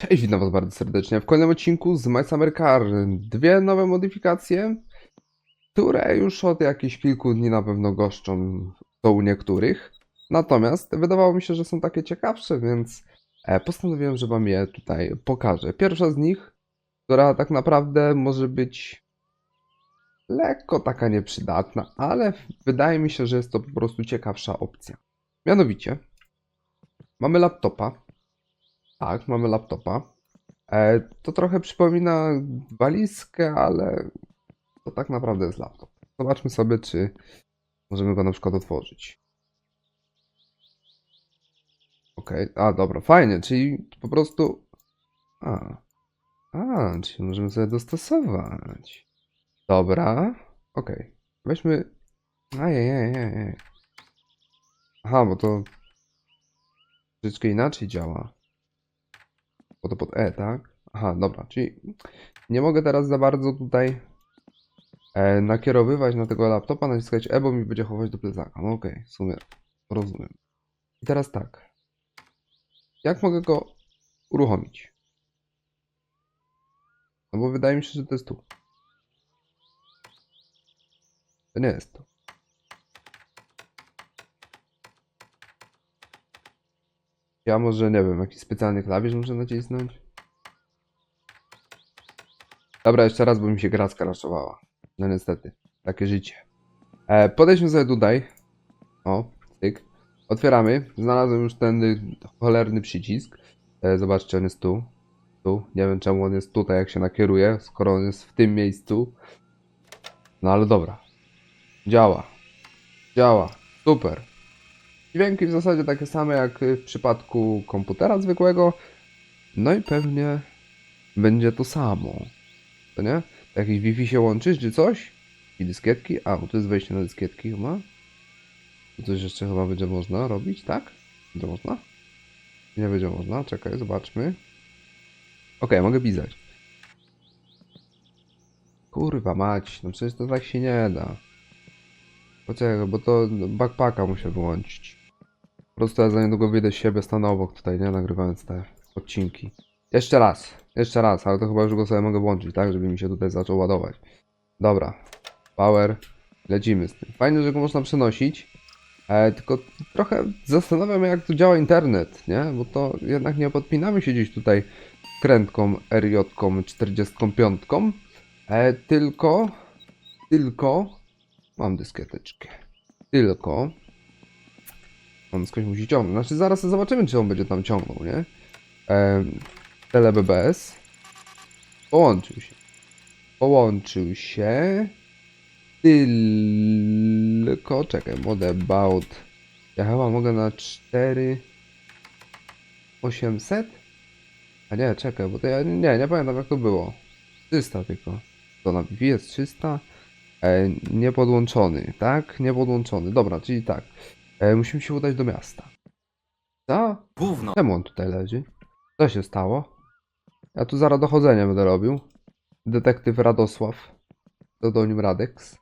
Cześć, witam was bardzo serdecznie w kolejnym odcinku z My Summer Car. Dwie nowe modyfikacje, które już od jakichś kilku dni na pewno goszczą to u niektórych. Natomiast wydawało mi się, że są takie ciekawsze, więc e, postanowiłem, że wam je tutaj pokażę. Pierwsza z nich, która tak naprawdę może być lekko taka nieprzydatna, ale wydaje mi się, że jest to po prostu ciekawsza opcja. Mianowicie, mamy laptopa, tak, mamy laptopa. E, to trochę przypomina walizkę, ale to tak naprawdę jest laptop. Zobaczmy sobie, czy możemy go na przykład otworzyć. Okej, a dobra, fajnie, czyli po prostu. A, a, czyli możemy sobie dostosować. Dobra, okej. Weźmy. Ajajajajaj. Aha, bo to troszeczkę inaczej działa. Bo to pod E, tak? Aha, dobra, czyli nie mogę teraz za bardzo tutaj e, nakierowywać na tego laptopa, naciskać E, bo mi będzie chować do plecaka. No okej, w sumie rozumiem. I teraz tak. Jak mogę go uruchomić? No bo wydaje mi się, że to jest tu. To nie jest to. Ja może, nie wiem, jakiś specjalny klawisz muszę nacisnąć? Dobra, jeszcze raz, bo mi się gra skraszowała. No niestety, takie życie. E, podejdźmy sobie tutaj. O, styk. Otwieramy. Znalazłem już ten cholerny przycisk. E, zobaczcie, on jest tu. Tu. Nie wiem czemu on jest tutaj, jak się nakieruje, skoro on jest w tym miejscu. No ale dobra. Działa. Działa. Super. Dźwięki w zasadzie takie same jak w przypadku komputera zwykłego. No i pewnie będzie to samo. To nie? Jakiś Wi-Fi się łączysz czy coś? I dyskietki? A, bo to jest wejście na dyskietki chyba. To coś jeszcze chyba będzie można robić, tak? Będzie można? Nie będzie można, czekaj, zobaczmy. Okej, mogę pisać. Kurwa mać, no przecież to tak się nie da. Poczekaj, bo to backpacka muszę wyłączyć. Po prostu ja za niedługo wyjdę z siebie, stanę tutaj, nie? Nagrywając te odcinki. Jeszcze raz, jeszcze raz, ale to chyba już go sobie mogę włączyć, tak? Żeby mi się tutaj zaczął ładować. Dobra. Power. Lecimy z tym. Fajnie, że go można przenosić. E, tylko trochę zastanawiam jak tu działa internet, nie? Bo to jednak nie podpinamy się gdzieś tutaj krętką RJ 45, e, tylko, tylko Mam dyskieteczkę. Tylko. On skądś musi ciągnąć. Znaczy, zaraz zobaczymy, czy on będzie tam ciągnął, nie? Ehm, tele BBS. Połączył się. Połączył się. Tylko. Czekaj, mode about. Ja chyba mogę na 4. 800? A nie, czekaj, bo to ja nie, nie pamiętam jak to było. 300 tylko. To na Wi-Fi jest 300. E, niepodłączony, tak? Niepodłączony. Dobra, czyli tak. E, musimy się udać do miasta. Co? Gówno. Czemu on tutaj leży? Co się stało? Ja tu zaraz dochodzenie będę robił. Detektyw Radosław. Pseudonim Radex.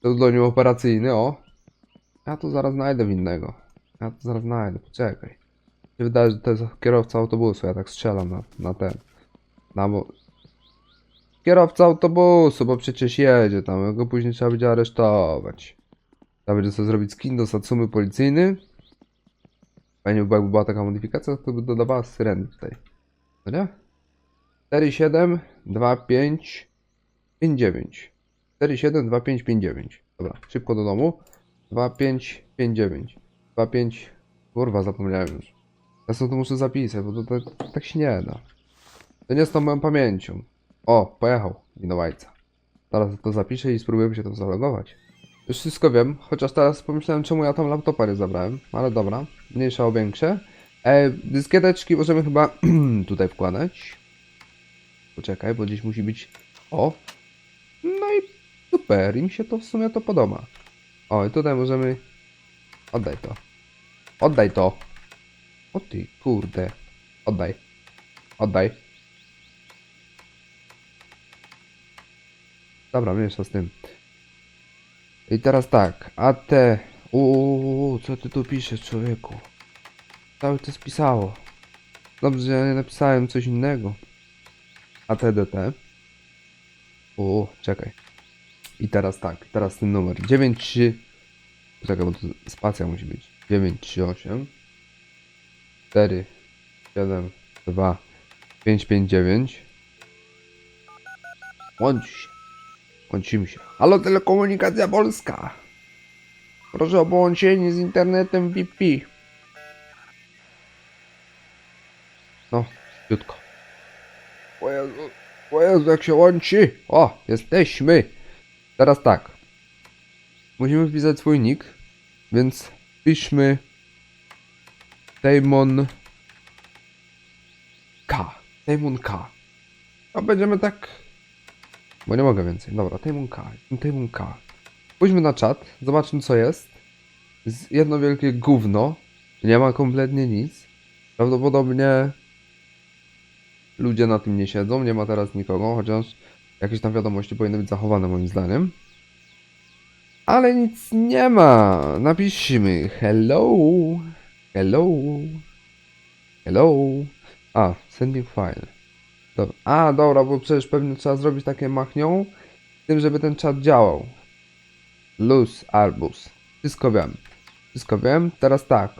Pseudonim operacyjny, o. Ja tu zaraz znajdę winnego. Ja tu zaraz znajdę, poczekaj. Mi się wydaje, że to jest kierowca autobusu, ja tak strzelam na, na ten. Na mo- Kierowca autobusu, bo przecież jedzie tam, go później trzeba będzie aresztować. Trzeba będzie sobie zrobić skin do Satsumy policyjny. Fajnie by była taka modyfikacja, to by dodawała syreny tutaj. No nie? 47, 25, 59. 47, 25, 59. Dobra, szybko do domu. 25, 59. 25, kurwa zapomniałem już. Ja sobie to muszę zapisać, bo to, to, to tak się nie da. To nie z tą moją pamięcią. O, pojechał winowajca. Teraz to zapiszę i spróbujemy się tam zalogować. Już wszystko wiem, chociaż teraz pomyślałem, czemu ja tam laptopa nie zabrałem, ale dobra, mniejsza o większe. E, dyskieteczki możemy chyba tutaj wkładać. Poczekaj, bo gdzieś musi być... O! No i super, im się to w sumie to podoba. O, i tutaj możemy... Oddaj to. Oddaj to. O ty, kurde. Oddaj. Oddaj. Dobra, mniejsza z tym. I teraz tak, AT. Uuu, co ty tu piszesz, człowieku? Cały to spisało. Dobrze, ja napisałem coś innego. ATDT. O, czekaj. I teraz tak, teraz ten numer. 93. Czekaj, bo tu spacja musi być. 938 4 7 2 5 5 9 Łącz się. Łączymy się. Halo Telekomunikacja Polska. Proszę o połączenie z internetem Wi-Fi. No, krótko. O Jezu, o Jezu, jak się łączy. O, jesteśmy. Teraz tak. Musimy wpisać swój nick, więc piszmy Damon K. Damon K. A będziemy tak... Bo nie mogę więcej. Dobra. Damon K. Pójdźmy na czat, zobaczmy co jest. Jest jedno wielkie gówno. Nie ma kompletnie nic. Prawdopodobnie ludzie na tym nie siedzą, nie ma teraz nikogo, chociaż jakieś tam wiadomości powinny być zachowane moim zdaniem. Ale nic nie ma. Napiszmy hello. Hello. Hello. A, sending file. Dobra. A, dobra, bo przecież pewnie trzeba zrobić takie machnią, tym, żeby ten czat działał. Luz, arbus. Wszystko wiem. Wszystko wiem. Teraz tak.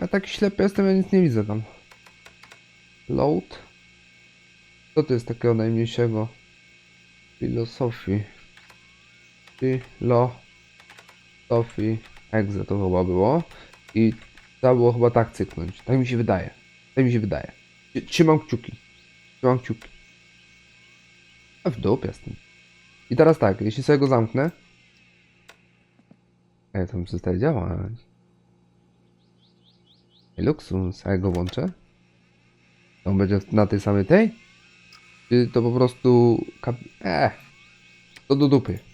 Ja taki ślepy jestem, ja nic nie widzę tam. Load. Co to jest takiego najmniejszego? Filosofii. Filosofii. Exe to chyba było. I trzeba było chyba tak cyknąć. Tak mi się wydaje. Tak mi się wydaje. Trzy- Trzymam kciuki. Trzymam kciuki. A w dupie z tym. I teraz tak, jeśli sobie go zamknę. Ej, to mi przestaje działać. Ej, luksus, a jak go włączę? To on będzie na tej samej tej? Czy to po prostu... Kap... Eh, to do dupy.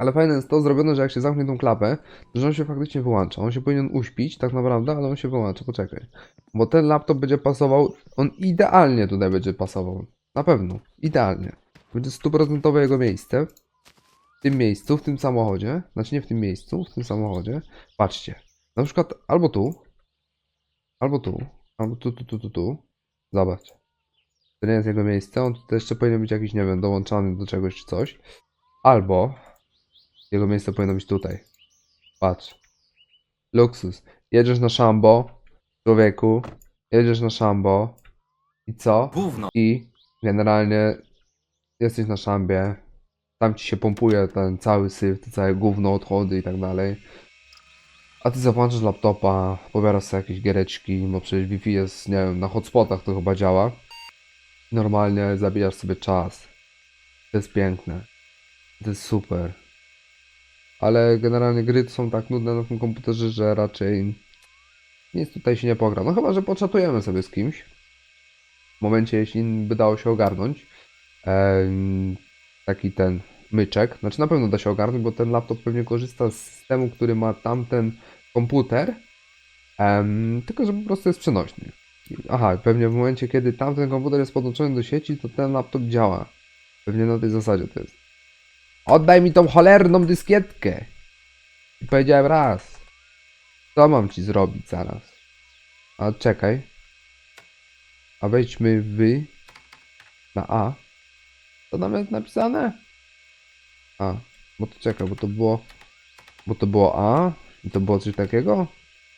Ale fajne jest to zrobione, że jak się zamknie tą klapę, to on się faktycznie wyłącza. On się powinien uśpić tak naprawdę, ale on się wyłącza. Poczekaj. Bo ten laptop będzie pasował, on idealnie tutaj będzie pasował. Na pewno, idealnie. Będzie stuprocentowe jego miejsce. W tym miejscu, w tym samochodzie. Znaczy nie w tym miejscu, w tym samochodzie. Patrzcie. Na przykład albo tu, albo tu, albo tu, tu, tu, tu, tu. Zobacz. To nie jest jego miejsce, on tutaj jeszcze powinien być jakiś, nie wiem, dołączany do czegoś czy coś. Albo jego miejsce powinno być tutaj. Patrz. Luksus. Jedziesz na szambo, człowieku. Jedziesz na szambo. I co? Gówno. I generalnie jesteś na szambie. Tam ci się pompuje ten cały syf, te całe gówno, odchody i tak dalej. A ty zapłączasz laptopa, pobierasz sobie jakieś giereczki, bo przecież Wi-Fi jest, nie wiem, na hotspotach to chyba działa. Normalnie zabijasz sobie czas. To jest piękne. To jest super. Ale generalnie gry są tak nudne na tym komputerze, że raczej nic tutaj się nie pogra. No chyba, że poczatujemy sobie z kimś. W momencie, jeśli by dało się ogarnąć. Em, taki ten myczek. Znaczy na pewno da się ogarnąć, bo ten laptop pewnie korzysta z systemu, który ma tamten komputer. Tylko, że po prostu jest przenośny. Aha, pewnie w momencie, kiedy tamten komputer jest podłączony do sieci, to ten laptop działa. Pewnie na tej zasadzie to jest. Oddaj mi tą cholerną dyskietkę. I powiedziałem raz. Co mam ci zrobić zaraz? A czekaj. A wejdźmy w na A. To tam jest napisane? A, bo to czekaj, bo to było. Bo to było A i to było coś takiego?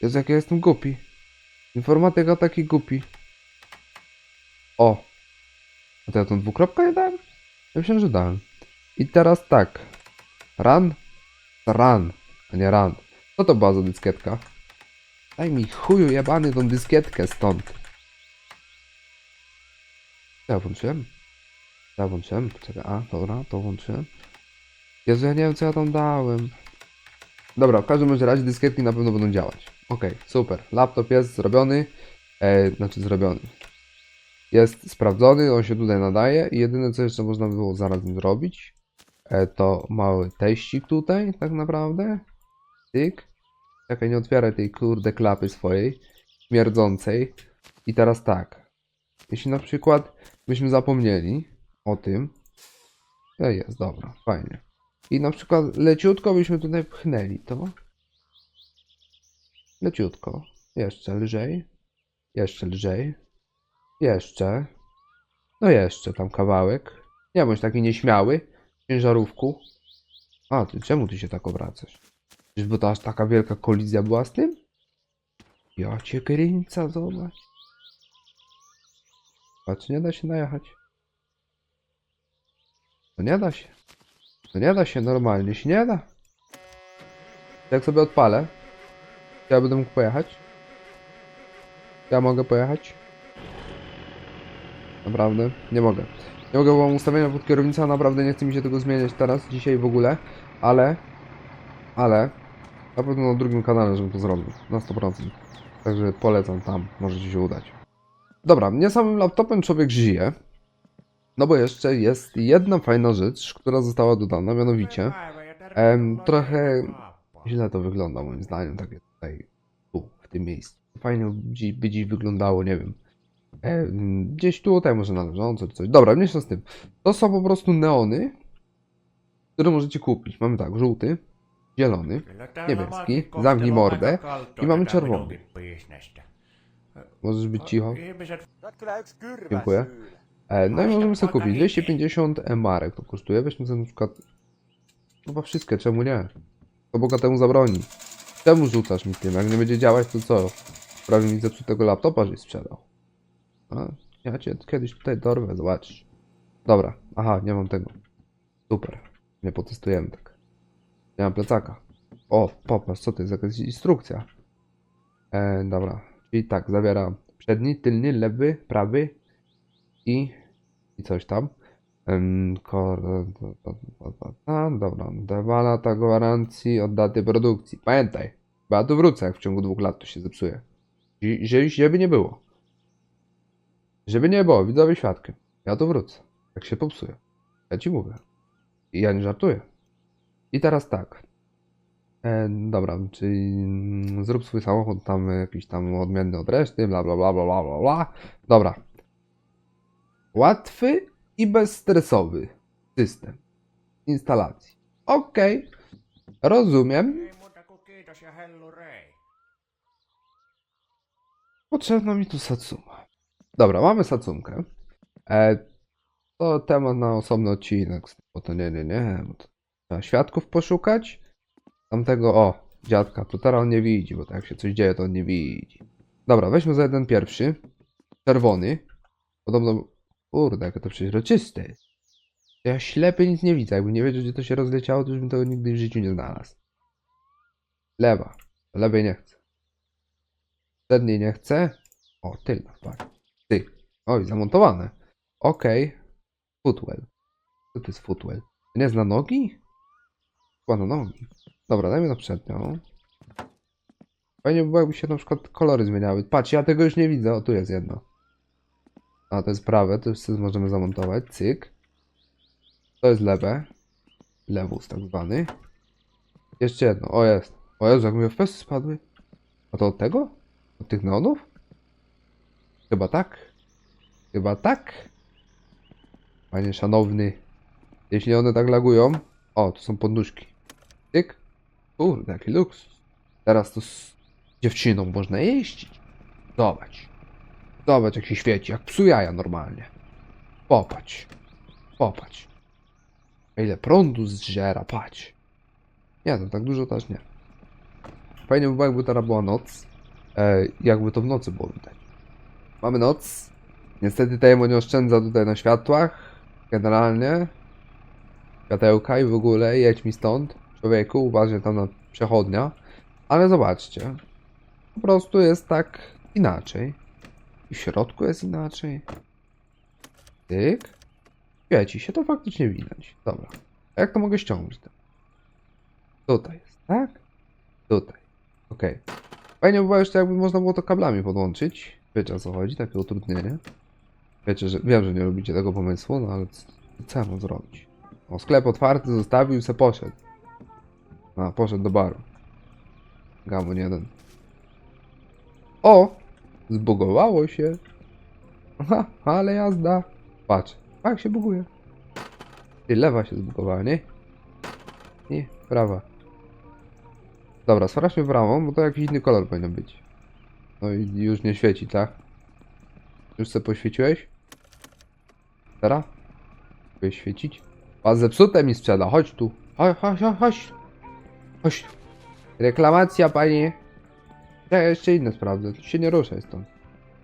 Jest jak ja jestem głupi. Informatyka taki głupi. O! A to ja tą dwukropkę nie dałem? Ja myślałem, że dałem. I teraz tak. Run? Run, a nie run. Co to była za dyskietka? Daj mi chuju jebany tą dyskietkę stąd. Ja włączyłem? Ja włączyłem? Czekaj, a, dobra, to włączyłem. Jezu, ja nie wiem co ja tam dałem. Dobra, w każdym razie dyskietki na pewno będą działać. Okej, super. Laptop jest zrobiony. E, znaczy zrobiony. Jest sprawdzony, on się tutaj nadaje i jedyne co jeszcze można by było zaraz zrobić to mały teścik tutaj tak naprawdę. Tyk. Czekaj, nie otwieraj tej kurde klapy swojej śmierdzącej. I teraz tak. Jeśli na przykład byśmy zapomnieli o tym. To jest, dobra, fajnie. I na przykład leciutko byśmy tutaj pchnęli to. Leciutko. Jeszcze lżej. Jeszcze lżej. Jeszcze. No jeszcze tam kawałek. Nie bądź taki nieśmiały. Ciężarówku. A, ty czemu ty się tak obracasz? Czyżby to aż taka wielka kolizja była z tym? Ja cię kręca, zobacz. Patrz, nie da się najechać. To nie da się. To nie da się normalnie, się nie da. Jak sobie odpalę, ja będę mógł pojechać. Ja mogę pojechać. Naprawdę, nie mogę. Nie mogę, bo mam ustawienia pod kierownicą, naprawdę nie chce mi się tego zmieniać teraz, dzisiaj w ogóle, ale, ale, na pewno na drugim kanale, żebym to zrobił, na 100%. Także polecam tam, może ci się udać. Dobra, nie samym laptopem człowiek żyje, no bo jeszcze jest jedna fajna rzecz, która została dodana, mianowicie em, trochę źle to wygląda moim zdaniem, takie tutaj, tu, w tym miejscu. Fajnie by dziś wyglądało, nie wiem, em, gdzieś tutaj może na leżąco czy coś. Dobra, mniejsza z tym. To są po prostu neony, które możecie kupić. Mamy tak, żółty, zielony, niebieski, zamknij mordę i mamy czerwony. Możesz być cicho. Dziękuję. E, no i możemy sobie kupić 250 marek to kosztuje. Weźmy sobie na przykład chyba wszystkie, czemu nie? To bogatemu zabroni. Czemu rzucasz mi tym? Jak nie będzie działać, to co? Prawie mi zepsutego laptopa, żeś sprzedał. A, ja cię kiedyś tutaj dorwę, zobaczysz. Dobra, aha, nie mam tego. Super, nie potestujemy tak. Nie mam plecaka. O, popatrz, co to jest, jakaś instrukcja. E, dobra, czyli tak, zawiera przedni, tylny, lewy, prawy, i, i coś tam. Dobra, dwa lata gwarancji od daty produkcji. Pamiętaj, bo ja tu wrócę, jak w ciągu dwóch lat to się zepsuje. I- Żeby, żeby nie było. Żeby nie było, widzowie świadkiem. Ja tu wrócę, jak się popsuje. Ja ci mówię. I ja nie żartuję. I teraz tak. E, dobra, czyli zrób swój samochód tam jakiś tam odmienny od reszty, bla bla bla bla bla bla. Dobra, Łatwy i bezstresowy system instalacji. Ok, rozumiem. Potrzebna mi tu Satsuma. Dobra, mamy Satsumkę. E, to temat na osobny odcinek, bo to nie, nie, nie. Trzeba świadków poszukać. Tamtego, o, dziadka, to teraz on nie widzi, bo tak jak się coś dzieje, to on nie widzi. Dobra, weźmy za jeden pierwszy. Czerwony. Podobno, kurde, jakie to przeźroczyste jest. Ja ślepy nic nie widzę. Jakbym nie wiedział, gdzie to się rozleciało, to już bym tego nigdy w życiu nie znalazł. Lewa. Lewej nie chcę. Przedniej nie chcę. O, tylna, patrz. Oj, zamontowane. Okej. Footwell. Co to jest footwell? Nie zna nogi? Chyba na nogi. Dobra, dajmy na przednią. Fajnie by było, jakby się na przykład kolory zmieniały. Patrz, ja tego już nie widzę. O, tu jest jedno. A, to jest prawe. To już możemy zamontować. Cyk. To jest lewe. Lewus tak zwany. Jeszcze jedno. O, jest. O Jezu, jak mi FPS spadły. A to od tego? Od tych neonów? Chyba tak. Chyba tak. Panie szanowny. Jeśli one tak lagują. O, tu są podnóżki. Tyk. Kurde, jaki luksus. Teraz to z dziewczyną można jeździć. Zobacz. Zobacz jak się świeci. Jak psu jaja normalnie. Popatrz. Popatrz. Ile prądu zżera, patrz. Nie, to tak dużo też nie. Fajnie by było, jakby teraz była noc. E, jakby to w nocy było widać. Mamy noc. Niestety Tejmo nie oszczędza tutaj na światłach. Generalnie. Światełka i w ogóle jedź mi stąd. Człowieku, uważaj tam na przechodnia. Ale zobaczcie. Po prostu jest tak inaczej. I w środku jest inaczej. Tyk. Świeci się, to faktycznie widać. Dobra. A jak to mogę ściągnąć? Tutaj jest, tak? Tutaj. Okej. Fajnie by było jeszcze, jakby można było to kablami podłączyć. Wiecie o co chodzi, takie utrudnienie. Wiecie, że wiem, że nie lubicie tego pomysłu, no ale co ja mam zrobić? O, sklep otwarty zostawił i se poszedł. A, poszedł do baru. Gamon jeden. O! Zbugowało się. Aha, ale jazda. Patrz, jak się buguje. Ty, lewa się zbugowała, nie? Nie, prawa. Dobra, sprawdźmy prawą, bo to jakiś inny kolor powinien być. No i już nie świeci, tak? Już se poświeciłeś? Teraz? Chcesz świecić? A zepsute mi sprzeda, chodź tu. Chodź, chodź, chodź, chodź. Reklamacja, panie. Ja jeszcze inne sprawdzę, tu się nie ruszaj stąd.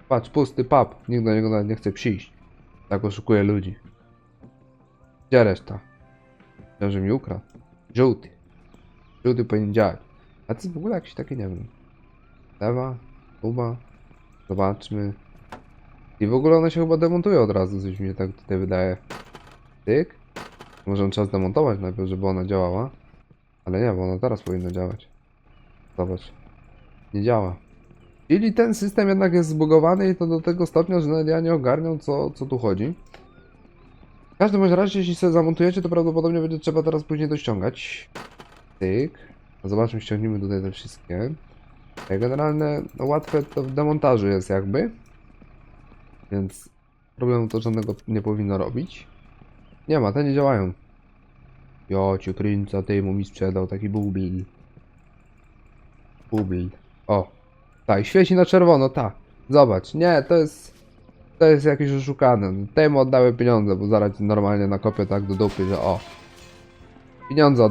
Patrz, pusty pub, nikt do niego nie chce przyjść. Tak oszukuje ludzi. Gdzie reszta? Myślałem, że mi ukradł. Żółty. Żółty powinien działać. A ty w ogóle jakiś taki, nie wiem. Lewa, Kuba. Zobaczmy. I w ogóle one się chyba demontują od razu, coś mi się tak tutaj wydaje. Tyk. Może trzeba zdemontować najpierw, żeby ona działała. Ale nie, bo ona teraz powinna działać. Zobacz. Nie działa. Czyli ten system jednak jest zbugowany i to do tego stopnia, że ja nie ogarniam co, co tu chodzi. W każdym razie, jeśli sobie zamontujecie, to prawdopodobnie będzie trzeba teraz później dościągać. Tyk. A zobaczmy, ściągnijmy tutaj te wszystkie. E, Generalne, no łatwe to w demontażu jest jakby. Więc problemu to żadnego nie powinno robić. Nie ma, te nie działają. Jo, cię ty mu mi sprzedał taki bubl. Bubl. O. Tak, świeci na czerwono, ta. Zobacz, nie, to jest... To jest jakieś oszukane. Temu oddałem pieniądze, bo zaraz normalnie nakopię tak do dupy, że o. Pieniądze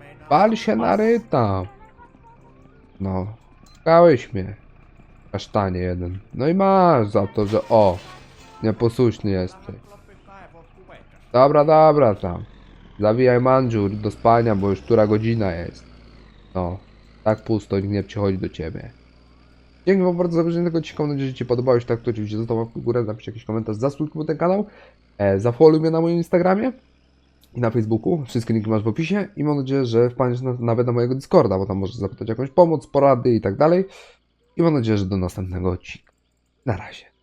meinaa... Pal się na ryta. No. Kałeś mnie. Kasztanie jeden. No i masz za to, że o. Nieposłuszny jesteś. Dobra, dobra tam. Zawijaj mandziur do spania, bo już która godzina jest. No. Tak pusto, nikt nie przychodzi do ciebie. Dzięki wam bardzo za obejrzenie tego odcinka. Mam nadzieję, że ci podobało się. Tak, to oczywiście zostaw w górę, napisz jakiś komentarz, zasubskrybuj ten kanał. E, zafolluj mnie na moim Instagramie i na Facebooku. Wszystkie linki masz w opisie i mam nadzieję, że wpadniesz na, nawet na mojego Discorda, bo tam możesz zapytać jakąś pomoc, porady i tak dalej. I mam nadzieję, że do następnego odcinka. Na razie.